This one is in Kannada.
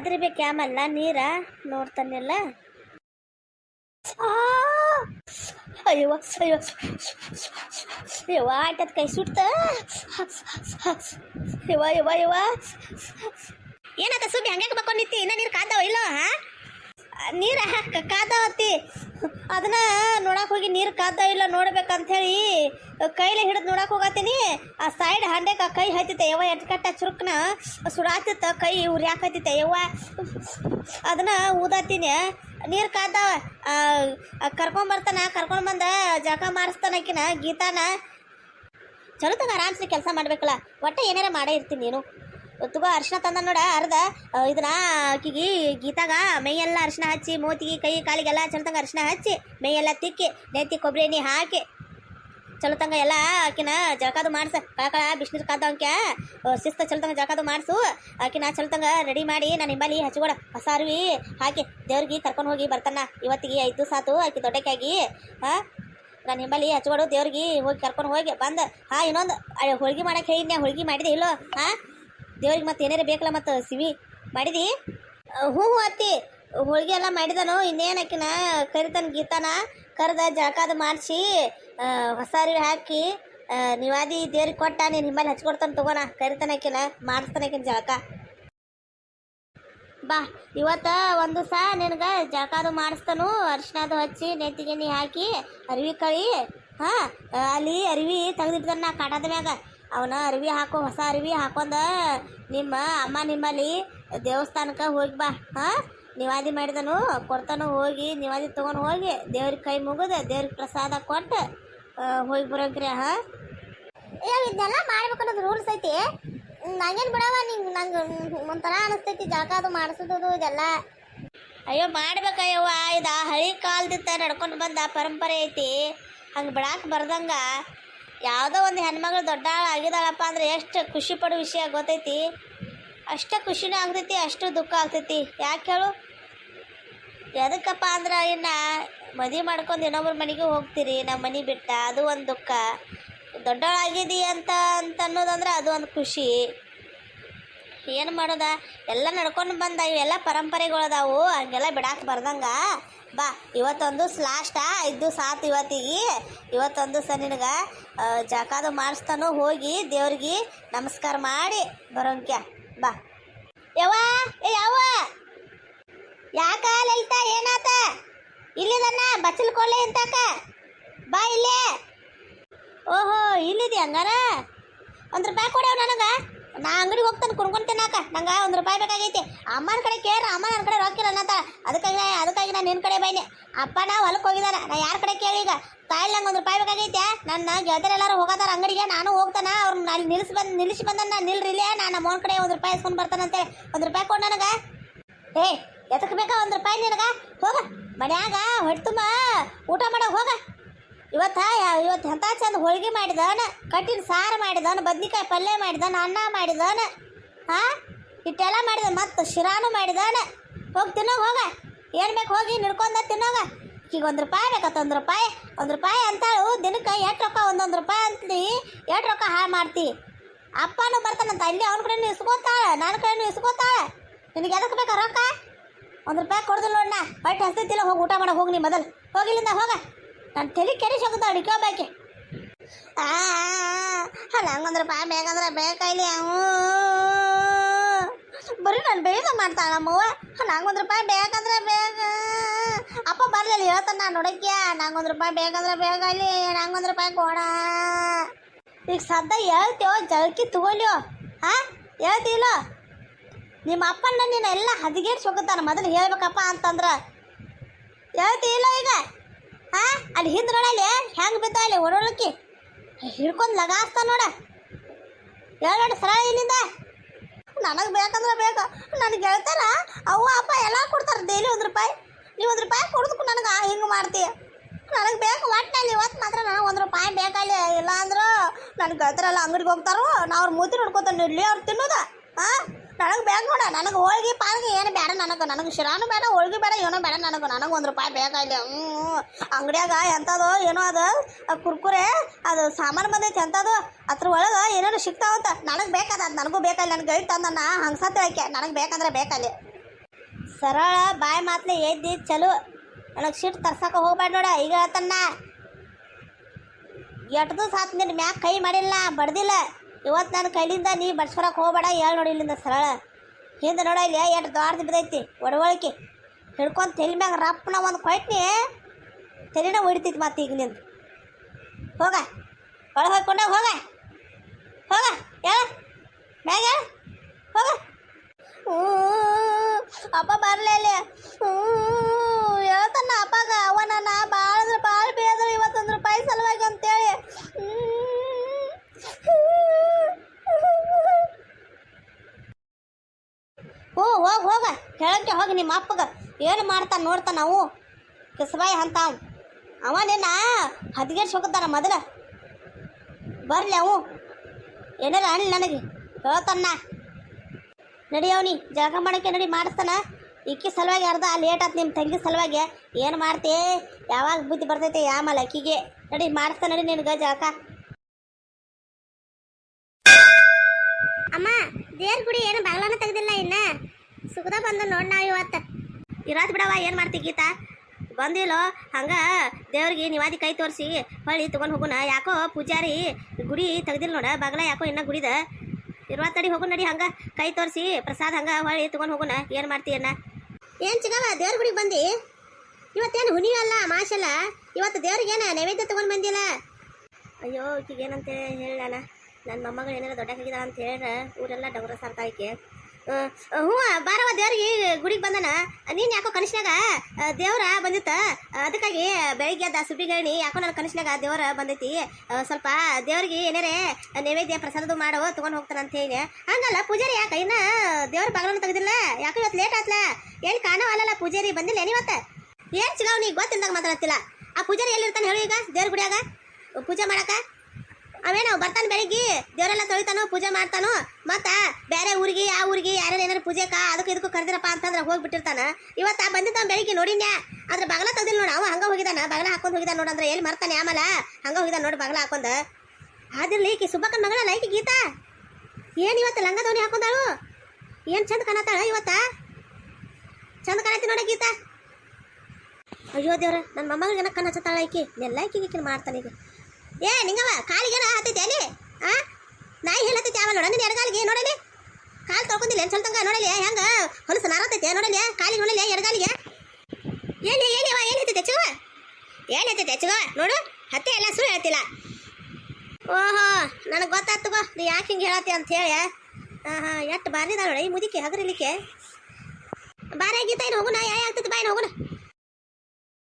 ಕಾದಿರ್ಬೇಕು ಆಮಲ್ಲ ನೀರ ನೋಡ್ತಾನೆಲ್ಲ. ಅಯ್ಯೋ ಅಯ್ಯೋ ಅಯ್ಯೋ, ಆಟದ ಕೈ ಸುಟ್ಟ ಯವ್ವ ಯವ್ವ ಯವ್ವ ಏನಾತ ಸುಬ್ಬಿ ಹಂಗೆ ಬಕ್ಕೊಂಡಿತ್ತಿ ಇನ್ನ ನೀರು ಕಾದವ ಇಲ್ಲೋ, ಹಾ? ನೀರು ಕಾದಾವತ್ತಿ ಅದನ್ನ ನೋಡಕ್ಕೆ ಹೋಗಿ ನೀರು ಕಾದ ಇಲ್ಲ ನೋಡ್ಬೇಕಂಥೇಳಿ ಕೈಲಿ ಹಿಡಿದು ನೋಡಕ್ಕೆ ಹೋಗತ್ತೀನಿ. ಆ ಸೈಡ್ ಹಂಡೆಕ ಕೈ ಹತ್ತಿತ್ತೆ ಯವ್ವ ಎಟ್ಕಟ್ಟ ಚುರುಕ್ನ ಸುಡಾತಿತ್ತ, ಕೈ ಉರಿಯಾಕತ್ತಿತ್ತೆ ಯವ್ವ. ಅದನ್ನ ಊದತ್ತೀನಿ. ನೀರು ಕಾದಾವ ಕರ್ಕೊಂಬರ್ತಾನ ಕರ್ಕೊಂಡು ಬಂದ ಜಳಕ ಮಾರಿಸ್ತಾನಕಿನ ಗೀತಾನ. ಚಲೋ ತಗ ಆರಾಮ್ಸಿ ಕೆಲಸ ಮಾಡ್ಬೇಕಲ್ಲ, ಒಟ್ಟ ಏನಾರ ಮಾಡೇ ಇರ್ತೀನಿ ನೀನು. ತುಗ ಅರ್ಶಿನ ತಂದ ನೋಡ, ಅರ್ಧ. ಇದನ್ನ ಆಕಿಗೆ ಗೀತಾಗ ಮೈಯೆಲ್ಲ ಅರ್ಶಿನ ಹಚ್ಚಿ, ಮೂತಿಗೆ ಕೈ ಕಾಲಿಗೆಲ್ಲ ಚಲೋ ತಂಗ ಅರ್ಶಿನ ಹಚ್ಚಿ, ಮೈಯೆಲ್ಲ ತಿಕ್ಕಿ, ನೆತ್ತಿ ಕೊಬ್ಬರಿ ಎಣ್ಣೆ ಹಾಕಿ ಚಲತಂಗ ಎಲ್ಲ ಆಕಿನ ಜಳಕಾದು ಮಾಡ್ಸ. ಕಳಕಳ ಬಿಸಿನೀರು ಅಂಕ್ಯ ಶಿಸ್ತ ಚಲತಂಗ ಜಳಕಾದು ಮಾಡಿಸು. ಆಕಿನ ಚಲೋ ತಂಗ ರೆಡಿ ಮಾಡಿ ನಾನು ನಿಂಬಲ್ಲಿ ಹಚ್ಕೊಡ. ಹೊಸ ಅರ್ವಿ ಹಾಕಿ ದೇವ್ರಿಗೆ ಕರ್ಕೊಂಡು ಹೋಗಿ ಬರ್ತಾನ. ಇವತ್ತಿಗೆ ಐದು ಸಾತು, ಆಕಿ ದೊಡ್ಡಕ್ಕಾಗಿ ಹಾಂ ನಾನು ನಿಂಬಲ್ಲಿ ಹಚ್ಕೊಡು ದೇವ್ರಿಗೆ ಹೋಗಿ ಕರ್ಕೊಂಡು ಹೋಗಿ ಬಂದು. ಹಾಂ, ಇನ್ನೊಂದು ಹೋಳ್ಗೆ ಮಾಡಕ್ಕೆ ಹೇಳಿದ್ನ ಹೋಳ್ಗೆ ಮಾಡಿದೆ ಇಲ್ಲೋ? ಹಾಂ ದೇವ್ರಿಗೆ ಮತ್ತೆ ಏನಾರ ಬೇಕಲ್ಲ ಮತ್ತು ಸಿವಿ ಮಾಡಿದಿ? ಹೂ ಹೂ ಅತ್ತಿ, ಹೋಳಿಗೆ ಎಲ್ಲ ಮಾಡಿದನು, ಇನ್ನೇನು ಆಕಿನ ಕರಿತಾನ ಗೀತಾನ, ಕರೆದ ಜಳಕಾದ ಮಾಡಿಸಿ ಹೊಸ ಅರಿವಿ ಹಾಕಿ ನಿವಾದಿ ದೇವ್ರಿಗೆ ಕೊಟ್ಟ, ನೀನು ನಿಮ್ಮಲ್ಲಿ ಹಚ್ಕೊಡ್ತಾನೆ ತಗೋಣ ಕರಿತಾನ ಆಕಿನ ಮಾಡಿಸ್ತಾನೆ ಆಕಿನ ಜಳಕ. ಬಾ, ಇವತ್ತ ಒಂದು ಸಹ ನಿನಗೆ ಜಳಕಾದು ಮಾಡಿಸ್ತಾನು ಅರಿಶಿನದು ಹಚ್ಚಿ ನೆತ್ತಿಗೆ ನೀ ಹಾಕಿ, ಅರಿವಿ ಕಳಿ, ಹಾ, ಅಲ್ಲಿ ಅರಿವಿ ತೆಗೆದಿಡ್ತಾನೆ ನಾ ಕಾಟದ ಮ್ಯಾಗ. ಅವನ ಅರಿವಿ ಹಾಕೋ, ಹೊಸ ಅರಿವಿ ಹಾಕೊಂಡ ನಿಮ್ಮ ಅಮ್ಮ ನಿಮ್ಮಲ್ಲಿ ದೇವಸ್ಥಾನಕ್ಕೆ ಹೋಗಿ ಬಾ, ಹಾ? ನಿವಾದಿ ಮಾಡಿದನು, ಕೊಡ್ತಾನು ಹೋಗಿ, ನಿವಾದಿ ತೊಗೊಂಡು ಹೋಗಿ ದೇವ್ರಿಗೆ ಕೈ ಮುಗಿದು ದೇವ್ರಿಗೆ ಪ್ರಸಾದ ಕೊಟ್ಟು ಹೋಗಿ ಬರೋಕ್ರಿ ಹಾ? ಇದನ್ನೆಲ್ಲ ಮಾಡ್ಬೇಕು ಅನ್ನೋದು ರೂಲ್ಸ್ ಐತಿ. ನಂಗೇನು ಬಿಡವ, ನಿಂಗೆ, ನಂಗೆ ಒಂಥರ ಅನಿಸ್ತೈತಿ ಜಳಕ ಅದು ಮಾಡಿಸೋದು ಇದೆಲ್ಲ. ಅಯ್ಯೋ, ಮಾಡ್ಬೇಕಯ್ಯವ್ವ, ಇದು ಹಳಿ ಕಾಲದಿಂದ ನಡ್ಕೊಂಡು ಬಂದ ಪರಂಪರೆ ಐತಿ. ಹಂಗೆ ಬಿಡಾಕೆ ಬರ್ದಂಗ ಯಾವುದೋ ಒಂದು ಹೆಣ್ಮಗಳು ದೊಡ್ಡ ಆಗಿದಾಳಪ್ಪ ಅಂದ್ರೆ ಎಷ್ಟು ಖುಷಿ ಪಡೋ ವಿಷಯ ಗೊತ್ತೈತಿ? ಅಷ್ಟು ಖುಷಿನೂ ಆಗ್ತೈತಿ, ಅಷ್ಟು ದುಃಖ ಆಗ್ತೈತಿ. ಯಾಕೆ ಹೇಳು? ಎದಕ್ಕಪ್ಪ ಅಂದ್ರೆ ಇನ್ನು ಮದುವೆ ಮಾಡ್ಕೊಂಡು ಇನ್ನೊಬ್ರ ಮನೆಗೆ ಹೋಗ್ತೀರಿ ನಮ್ಮ ಮನೆ ಬಿಟ್ಟ ಅದು ಒಂದು ದುಃಖ. ದೊಡ್ಡವಳಾಗಿದಿ ಅಂತ ಅಂತ ಅನ್ನೋದಂದ್ರೆ ಅದು ಒಂದು ಖುಷಿ. ಏನು ಮಾಡೋದ? ಎಲ್ಲ ನಡ್ಕೊಂಡು ಬಂದ ಇವೆಲ್ಲ ಪರಂಪರೆಗಳದಾವು ಹಂಗೆಲ್ಲ ಬಿಡಾಕೆ ಬರ್ದಂಗ. ಬಾ, ಇವತ್ತೊಂದು ಲಾಸ್ಟ ಇದ್ದು ಸಾತ್ ಇವತ್ತಿಗೆ. ಇವತ್ತೊಂದು ಸ ನಿನಗೆ ಜಕಾದು ಮಾಡಿಸ್ತಾನು ಹೋಗಿ ದೇವ್ರಿಗೆ ನಮಸ್ಕಾರ ಮಾಡಿ ಬರೋಂಕ್ಯ. ಬಾ. ಯವ್ವ, ಏ ಯಾವ ಯಾಕ ಲಲಿತ, ಏನಾತ? ಇಲ್ಲಿದನ್ನ ಬಚ್ಚಲ್ ಕೊಳ್ಳೆ ಇಂತಾಕ ಬಾ ಇಲ್ಲೇ. ಓಹೋ ಇಲ್ಲಿದೆ ಹಂಗಾರ? ಒಂದು ರೂಪಾಯಿ ಕೊಡ್ಯಾವ ನನಗೆ. ನಾ ಅಂಗಡಿಗೆ ಹೋಗ್ತಾನೆ ಕುಣ್ಕೊಂಡು ತಿನ್ನಾಕ ನಂಗೆ ಒಂದು ರೂಪಾಯಿ ಬೇಕಾಗೈತಿ. ಅಮ್ಮನ ಕಡೆ ಕೇಳ್ರ ಅಮ್ಮ ನನ್ನ ಕಡೆ ರೊಕ್ಕಿಲ್ಲ ಅನ್ನತ್ತ ಅದಕ್ಕಾಗಿ ಅದಕ್ಕಾಗಿ ನಾನು ನಿನ್ನ ಕಡೆ ಬೈನಿ. ಅಪ್ಪ, ನಾ ಹೊಲಕ್ಕೆ ಹೋಗಿದಾನ ನಾ ಯಾರ ಕಡೆ ಕೇಳಿ ಈಗ? ತಾಯಿಲ್ ನಂಗೆ ಒಂದು ರೂಪಾಯಿ ಬೇಕಾಗೈತೆ. ನನ್ನ ಗೆಳತಿಯರು ಎಲ್ಲರೂ ಹೋಗತಾರ ಅಂಗಡಿಗೆ. ನಾನು ಹೋಗ್ತಾನ. ಅವ್ರು ಅಲ್ಲಿ ನಿಲ್ಲಿಸಿ ಬಂದು ನಿಲ್ಲಿಸಿ ಬಂದನ್ನ ನಿಲ್ರಿಲೇ ನಾನು ನಮ್ಮ ಕಡೆ ಒಂದು ರೂಪಾಯಿ ಇಸ್ಕೊಂಡು ಬರ್ತಾನಂತೆ ಒಂದು ರೂಪಾಯಿ ಕೊಡು ನನಗೆ. ಏ ಎದಕ್ಕೆ ಬೇಕಾ ಒಂದು ರೂಪಾಯಿ ನಿನಗ? ಹೋಗ. ಮನ್ಯಾಗ ಹೊಟ್ಟೆ ಊಟ ಮಾಡೋ ಹೋಗ. ಇವತ್ತ ಇವತ್ತು ಎಂಥ ಚಂದ ಹೋಳಿಗೆ ಮಾಡಿದವನ ಕಟ್ಟಿನ ಸಾರು ಮಾಡಿದವನ ಬದ್ನಿಕಾಯಿ ಪಲ್ಯ ಮಾಡಿದವನ ಅನ್ನ ಮಾಡಿದವನ ಹಾ ಇಟ್ಟೆಲ್ಲ ಮಾಡಿದ ಮತ್ತು ಶಿರಾನು ಮಾಡಿದವನ ಹೋಗಿ ತಿನ್ನೋಗ ಹೋಗ. ಏನು ಬೇಕು ಹೋಗಿ ನಿಡ್ಕೊಂಡ ತಿನ್ನೋಗ. ಈಗ ಒಂದು ರೂಪಾಯಿ ಬೇಕತ್ತ ಒಂದು ರೂಪಾಯಿ. ಒಂದು ರೂಪಾಯಿ ಅಂತಾಳು, ದಿನಕ್ಕೆ ಎಷ್ಟು ರೊಕ್ಕ, ಒಂದೊಂದು ರೂಪಾಯಿ ಅಂತೀ ಎಷ್ಟು ರೊಕ್ಕ ಹಾಳು ಮಾಡ್ತಿ? ಅಪ್ಪನೂ ಬರ್ತಾನಂತ ಅಲ್ಲಿ ಅವ್ನ ಕಡೆನೂ ಇಸ್ಕೋತಾಳೆ ನನ್ನ ಕಡೆನೂ ಇಸ್ಕೋತಾಳೆ. ನಿನಗೆ ಎದಕ್ಕೆ ಬೇಕಾ ರೊಕ್ಕ? ಒಂದು ರೂಪಾಯಿ ಕೊಡ್ದಿಲ್ಲ ನೋಡಣ್ಣ ಹೊಟ್ಟೆ ಹಸ್ತೈತಿಲ್ಲ ಹೋಗಿ ಊಟ ಮಾಡೋ ಹೋಗಿ ನೀ ಮೊದಲು. ಹೋಗಿಲ್ಲಿಂದ ಹೋಗ. ನಾನು ತಲೆ ಕೆರೆ ಹೋಗುತ್ತ ಅಡಿಕೋಬೇಕೆ ನಂಗೆ ಒಂದು ರೂಪಾಯಿ ಬೇಕಂದ್ರೆ ಬೇಕಾಯ್ಲಿ ಅವು ಬರೀ ನಾನು ಬೇಗ ಮಾಡ್ತಾಳ ನಮ್ಮವ್ವ ಒಂದು ರೂಪಾಯಿ ಬೇಕಂದ್ರೆ ಬೇಗ ಅಪ್ಪ ಬರ್ಲಿಲ್ಲ ಹೇಳ್ತಾನೆ ನಾನು ನೋಡಕ್ಯ ನಂಗೆ ಒಂದು ರೂಪಾಯಿ ಬೇಕಂದ್ರೆ ಬೇಕಾಯ್ಲಿ ನಂಗೆ ಒಂದು ರೂಪಾಯಿ ಕೊಡ ಈಗ ಸದ್ದ ಹೇಳ್ತೀವೋ ಜಳಕಿ ತಗೊಳ್ಯೋ ಹಾ ಹೇಳ್ತಿಲ್ಲ ನಿಮ್ಮ ಅಪ್ಪನ ನೀನು ಎಲ್ಲ ಹದಿಗೇಟ್ ಹೋಗುತ್ತಾನ. ಮೊದಲು ಹೇಳ್ಬೇಕಪ್ಪ ಅಂತಂದ್ರೆ. ಹೇಳ್ತೀಲೋ ಈಗ? ಹಾ? ಅಲ್ಲಿ ಹಿಂದೆ ನೋಡಲ್ಲಿ ಹೆಂಗ್ ಬಿದ್ದ ಅಲ್ಲಿ ಹಿಡ್ಕೊಂಡು ಲಗಾಸ್ತ ನೋಡ. ಹೇಳ ನೋಡಿ ಸರ ಇಲ್ಲಿಂದ? ನನಗೆ ಬೇಕಂದ್ರೆ ಬೇಕು. ನನಗೆ ಹೇಳ್ತಾರ ಅವ್ವ, ಅಪ್ಪ ಎಲ್ಲ ಕೊಡ್ತಾರೆ ಡೈಲಿ ಒಂದು ರೂಪಾಯಿ. ನೀವು ಒಂದು ರೂಪಾಯಿ ಕೊಡ್ದಕ್ಕೂ ನನಗೆ ಹಿಂಗೆ ಮಾಡ್ತೀಯ ನನಗೆ ಬೇಕು ಒಟ್ಟಿನಲ್ಲಿ ಇವತ್ತು ಮಾತ್ರ ನನಗೆ ಒಂದು ರೂಪಾಯಿ ಬೇಕಲ್ಲಿ ಇಲ್ಲ ಅಂದ್ರೆ ನನಗೆ ಹೇಳ್ತಾರಲ್ಲ ಅಂಗಡಿಗೆ ಹೋಗ್ತಾರೋ ನಾ ಅವ್ರ ಮೂತಿ ನೋಡ್ಕೊತಾನೆ ಇಲ್ಲಿ ಅವ್ರು ತಿನ್ನೋದ. ಹಾಂ? ನನಗೆ ಬೇಕು ನೋಡ, ನನಗೆ ಹೋಳಿಗೆ ಪಾಲ್ಗೆ ಏನು ಬೇಡ ನನಗೆ. ನನಗೆ ಶಿರಾನು ಬೇಡ, ಹೋಳಿಗೆ ಬೇಡ, ಏನೋ ಬೇಡ ನನಗೆ. ನನಗೆ ಒಂದು ರೂಪಾಯಿ ಬೇಕಾಗಿಲ್ಲ ಹ್ಞೂ ಅಂಗಡಿಯಾಗ ಎಂಥದ್ದು ಏನೋ ಅದು ಕುರ್ಕುರೆ, ಅದು ಸಾಮಾನು ಬಂದೈತೆ ಎಂಥದ್ದು ಅದ್ರ ಒಳಗೆ ಏನೇನು ಸಿಗ್ತಾವಂತ ನನಗೆ ಬೇಕಾದ ಅದು ನನಗೂ ಬೇಕಾಗಿಲ್ಲ ನನಗೆ ಗೈಡ್ ತಂದನ್ನ ಹಂಗೆ ನನಗೆ ಬೇಕಂದ್ರೆ ಬೇಕಲ್ಲಿ ಸರಳ ಬಾಯಿ ಮಾತ್ಲೆ ಎದ್ದಿ, ಚಲೋ. ನನಗೆ ಸಿಟ್ಟು ತರ್ಸಕ್ಕೆ ಹೋಗ್ಬೇಡ ನೋಡ, ಈಗ ಹೇಳ್ತನ್ನ ಎಟ್ದು ಸಾತ್ ನಿನ್ನ ಮ್ಯಾಗ ಕೈ ಮಾಡಿಲ್ಲ, ಬಡ್ದಿಲ್ಲ. ಇವತ್ತು ನನ್ನ ಕೈಲಿಂದ ನೀ ಬಡ್ಸ್ಕೊಳಕ್ಕೆ ಹೋಗ್ಬೇಡ, ಹೇಳಿ ನೋಡಿ ಇಲ್ಲಿಂದ ಸರಳ. ಹಿಂದೆ ನೋಡ ಇಲ್ಲಿ ಎಷ್ಟು ದೊಡ್ಡದು ಬಿದ್ದೈತಿ ಒಡವಳಿಕೆ. ಹಿಡ್ಕೊಂಡು ತಲೆ ಮ್ಯಾಗ ರಪ್ಪನ ಒಂದು ಕೊಯ್ಟ್ನಿ ತಲೆನ ಹೊಡಿತೈತಿ ಮತ್ತೆ ಈಗ ನಿಂದು. ಹೋಗ, ಒಳಗೆ ಹೋಗ್ಕೊಂಡ ಹೋಗ. ಹೋಗ, ಹೇಳ, ಮ್ಯಾಗ ಹೇಳ, ಹೋಗ. ಹ್ಞೂ, ಅಪ್ಪ ಬರಲೇ ಇಲ್ಲಿ. ಹ್ಞೂ, ಹೇಳ್ತಾನ ಅಪ್ಪಗ ಅವ ನನ್ನ ಭಾಳ ಅಂದ್ರೆ ಭಾಳ ಬೇದ್ರು ಇವತ್ತೊಂದು ರೂಪಾಯಿ ಸಲುವಾಗಿ ಅಂತೇಳಿ ಹ್ಞೂ ಹೋಗಿ ಹೇಳಕ್ಕೆ ಹೋಗಿ ನಿಮ್ಮ ಅಪ್ಪಗ. ಏನು ಮಾಡ್ತಾನೆ ನೋಡ್ತಾನ ನಾವು? ಕಿಸಬಾಯಿ ಅಂತ ಅವ. ನಿನ್ನ ಹದಿಗೆಡ್ಸಿ ಹೋಗುತ್ತಾನ ಮೊದಲ. ಬರ್ಲಿ ಅವು. ಏನಾರ ಅಣ್ಣ ನನಗೆ. ಹೇಳ್ತಾನ ನಡಿಯವನಿ ಜಳಕ ಮಾಡೋಕ್ಕೆ ನಡಿ ಮಾಡಿಸ್ತಾನ. ಇಕ್ಕಿ ಸಲುವಾಗಿ ಅರ್ಧ ಲೇಟ್ ಆಯ್ತು ನಿಮ್ಮ ತಂಗಿ ಸಲುವಾಗಿ. ಏನು ಮಾಡ್ತಿ? ಯಾವಾಗ ಬುದ್ಧಿ ಬರ್ತೈತೆ? ಯಾಮಲ್ಲ ಅಕ್ಕಿಗೆ. ನಡಿ ಮಾಡಿಸ್ತಾ ನಡಿ ನಿನಗೆ ಜಳಕ. ಅಮ್ಮ, ದೇವ್ರ ಗುಡಿ ಏನು ಬಾಗ್ಲಾನ ತೆಗ್ದಿಲ್ಲ ಇನ್ನ? ಸುಖದ ಬಂದು ನೋಡಿ ನಾ ಇವತ್ತು. ಇರಾತ್ ಬಿಡವ ಏನು ಮಾಡ್ತಿ ಗೀತಾ? ಬಂದಿಲ್ಲೋ ಹಂಗೆ ದೇವ್ರಿಗೆ ನಿವಾದಿ ಕೈ ತೋರಿಸಿ ಹೊಳ್ಳಿ ತಗೊಂಡು ಹೋಗೋಣ ಯಾಕೋ ಪೂಜಾರಿ ಗುಡಿ ತೆಗ್ದಿಲ್ಲ ನೋಡ ಬಗ್ಲ ಯಾಕೋ ಇನ್ನ ಗುಡಿದ. ಇರುವತ್ತು ನಡಿ ಹೋಗು ನಡಿ ಹಂಗ ಕೈ ತೋರಿಸಿ ಪ್ರಸಾದ ಹಂಗ ಹೊಳ್ಳಿ ತಗೊಂಡು ಹೋಗೋಣ ಏನು ಮಾಡ್ತೀಯನ್ನ ಏನು ಚಿಗವ ದೇವ್ರ ಗುಡಿಗೆ ಬಂದಿ? ಇವತ್ತೇನು ಹುನಿ ಅಲ್ಲ ಮಾಶಲ್ಲ ಇವತ್ತು ದೇವ್ರಿಗೆ ಏನು ನೈವೇದ್ಯ ತಗೊಂಡು ಬಂದಿಲ್ಲ? ಅಯ್ಯೋ ಈಕಿಗೆ ಏನಂತ ಹೇಳಣ ನನ್ನ ಮೊಮ್ಮಗಳು ಏನಾರ ದೊಡ್ಡಕ್ಕಾಗಿದ ಅಂತ ಹೇಳ ಊರೆಲ್ಲ ಡವರ ಸಾರ್ತಾ ಆಕೆ ಹ್ಞೂ ಬಾರವ ದೇವ್ರಿಗೆ ಗುಡಿಗೆ ಬಂದನ. ನೀನು ಯಾಕೋ ಕನಸಿನಾಗ ದೇವ್ರ ಬಂದಿತ್ತ? ಅದಕ್ಕಾಗಿ ಬೆಳಿಗ್ಗೆ ಅದ ಸುಬ್ಬಿಗರಣಿ ಯಾಕೋ ನನ್ನ ಕನಸಿನಾಗ ದೇವ್ರ ಬಂದೈತಿ. ಸ್ವಲ್ಪ ದೇವ್ರಿಗೆ ಏನಾರೇ ನೈವೇದ್ಯ ಪ್ರಸಾದದು ಮಾಡೋ ತೊಗೊಂಡು ಹೋಗ್ತಾನ ಅಂತ ಹೇಳಿ. ಹಂಗಲ್ಲ, ಪೂಜಾರಿ ಯಾಕೆ? ಇನ್ನ ದೇವ್ರ ಬಾಗಿಲನ್ನು ತೆಗೆದಿಲ್ಲ ಯಾಕೋ ಇವತ್ತು ಲೇಟ್ ಆತ್ಲ? ಎಲ್ಲಿ ಕಾಣವಲ್ಲ ಪೂಜಾರಿ ಬಂದಿಲ್ಲ ಏನಿವತ್ತ ಏನು ಸಿಗಾವ್ ನೀ ಗೊತ್ತಿಲ್ದಾಗ ಮಾತಾಡತ್ತಿಲ್ಲ. ಆ ಪೂಜಾರಿ ಎಲ್ಲಿರ್ತಾನೆ ಹೇಳು ಈಗ, ದೇವ್ರ ಗುಡಿಯಾಗ? ಪೂಜೆ ಮಾಡಕ? ಅವೇನು ಬರ್ತಾನೆ ಬೆಳಿಗ್ಗೆ, ದೇವರೆಲ್ಲ ತೊಳಿತಾನೋ, ಪೂಜೆ ಮಾಡ್ತಾನೋ, ಮತ್ತ ಬೇರೆ ಊರಿಗೆ, ಆ ಊರಿಗೆ ಯಾರ್ಯಾರು ಏನಾರು ಪೂಜೆಕ, ಅದಕ್ಕೆ ಇದಕ್ಕೂ ಕರೆದಿರಪ್ಪ ಅಂತಂದ್ರೆ ಹೋಗ್ಬಿಟ್ಟಿರ್ತಾನ. ಇವತ್ತ ಬಂದಿದ್ದ ಬೆಳಿಗ್ಗೆ ನೋಡಿನ್ಯಾ ಆದ್ರೆ ಬಗಲ ತೆಗ್ದಿಲ್ಲ ನೋಡ, ಅವ ಹಂಗ ಹೋಗಿದಾನ, ಬಗಲ ಹಾಕೊಂಡ್ ಹೋಗಿದಾನ ನೋಡಂದ್ರೆ ಎಲ್ಲಿ ಮರ್ತಾನೆ ಆಮೇಲೆ? ಹಂಗ ಹೋಗಿದಾನ ನೋಡಿ ಬಗಲ ಹಾಕೊಂಡ. ಆದಿರ್ಲಿ ಈಕಿ ಸುಬ್ಬಕ್ಕನ ಮಗಳ ಲೈಕಿ ಗೀತಾ? ಏನು ಇವತ್ತು ಲಂಗ ದೋಣಿ ಹಾಕೊಂಡಾಳು? ಏನು ಚಂದ ಕಾಣತ್ತಾಳ ಇವತ್ತ? ಚಂದ ಕಾಣತಿ ನೋಡ ಗೀತಾ. ಅಯ್ಯೋ ದೇವ್ರ ನನ್ನ ಮೊಮ್ಮಗಳಿಗೆ ಕಣ್ಣು ಹಚ್ಚತ್ತಾಳ ಈಕಿ. ಎಲ್ಲ ಐಕಿ ಈಕಿನ ಮಾಡ್ತಾನೆ ಈಗ. ಏ ನಿಂಗವ ಕಾಲಿಗೇನ ಹತ್ತೈತೆ ಅಲ್ಲಿ ಆ? ನಾಯಿ ಹೇಳತ್ತೈತೆ ಆಮೇಲೆ ನೋಡ ನಿನ್ನ ಎಡಗಾಲಿಗೆ ನೋಡಲಿ ಕಾಲು ತೊಳ್ಕೊಂಡಿಲ್ಲ, ಏನು ಸ್ವಲ್ಪ ನೋಡಲಿ ಹೆಂಗ? ಹೊಲಸು ನಾರತೈತೆ ನೋಡಲಿ ಕಾಲಿಗೆ ನೋಡಲಿ ಎಡಗಾಲಿಗೆ ಏನು ಏನಿವ ಏನು ಹತ್ತೈತೆ ಹೆಚ್ಚುವ ಏನು ಹತ್ತೈತೆ ನೋಡು, ಹತ್ತೆ ಎಲ್ಲ ಸುಳ್ಳು ಹೇಳ್ತಿಲ್ಲ. ಓಹೋ, ನನಗೆ ಗೊತ್ತಾತು ಗೋ ನೀ ಯಾಕೆ ಹಿಂಗೆ ಹೇಳತ್ತಿ ಅಂತ ಹೇಳಿ ಹಾಂ ಹಾಂ ಎಷ್ಟು ಬಾರಿದ ನೋಡಿ ಮುದಿಕೆ ಹಗರಿಲಿಕ್ಕೆ. ಬಾರಿ ಆಗಿತ್ತ ಏನು ಹೋಗುಣ ಯಾ ಆಗ್ತೈತೆ ಬಾಯಿನ ಹೋಗುಣ